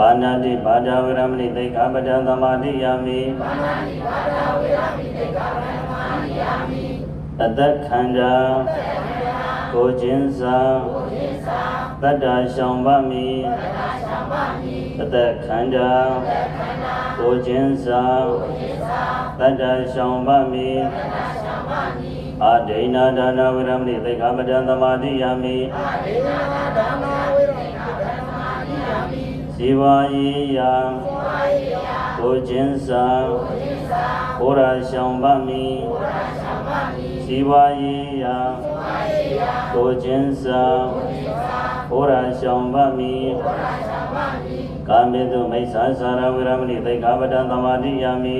ပါဏာတိပါဒဝရမဏိသိက္ခာပဒံသမာဓိယာမိပါဏာတိပါဒဝရမဏိသိက္ခာပဒံသမာဓိယာမိတသက်ခန္ဓာကိုယ်ချင်းစာကိုယ်ချင်းစာတတ္တရှောင်ပါမိတတ္တရှောင်ပါမိတသက်ခန္ဓာကိုယ်ချင်းစာကိုယ်ချင်းစာတတ္တရှောင်ပါမိတတ္တရှောင်ပါမိအာဒိနာဒါနဝရမဏိသိက္ခာပဒံသမာဓိယာမိအာဒိနာဒါန ဇီဝယေယကိုယ်ချင်းစာဘုရားရှောင်ပါမိဇီဝယေယကိုယ်ချင်းစာဘုရားရှောင်ပါမိကာမေတုမိစ္ဆာစာရဝိရမဏိသိက္ခာပဒံသမာဓိယာမိ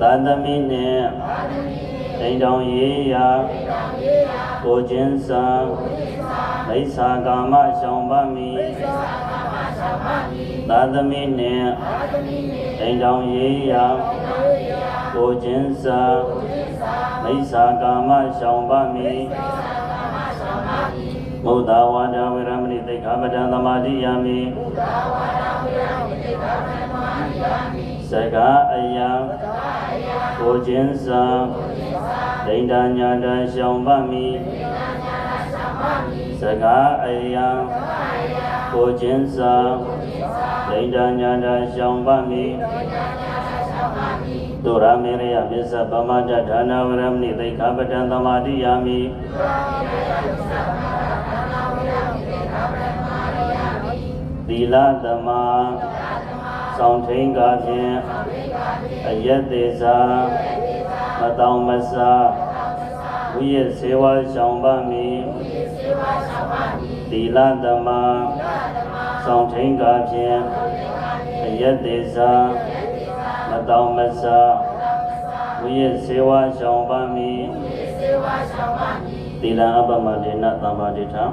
သာသမိနှင့် တိန်တောင်ယေယကိုယ်ချင်းစာမိစ္ဆာကာမရှောင်ပါမိသာသမိနှင့်တိန်တောင်ယေယကိုယ်ချင်းစာမိစ္ဆာကာမရှောင်ပါမိမုဒ္ဒဝါဒဝေရမဏိသိက္ခာပဒံသမာဓိယာမိစ ကားအယံကိုယ်ချင်းစာဒိဋ္ဌာညာတရှောင်ပါမိစကားအယံကိုယ်ချင်းစာဒိဋ္ဌာညာတရှောင်ပါမိဒုရမေရယပစ္စပမတ္တဌာနဝရမဏိသိက္ခာပဒံသမာဓိယာမိသီလသမာ စောင့်ထိန်ကားဖြင့်အယက်သေးစာမတောင်မစာဝိယစေဝရှောင်ပါမိသီလသမာစောင့်ထိန်ကားဖြင့်အယက်သေးစာမတောင်မစာဝိယစေဝရှောင်ပါမိသီလအပမဒေနသမ္မာဒိဋ္ဌံ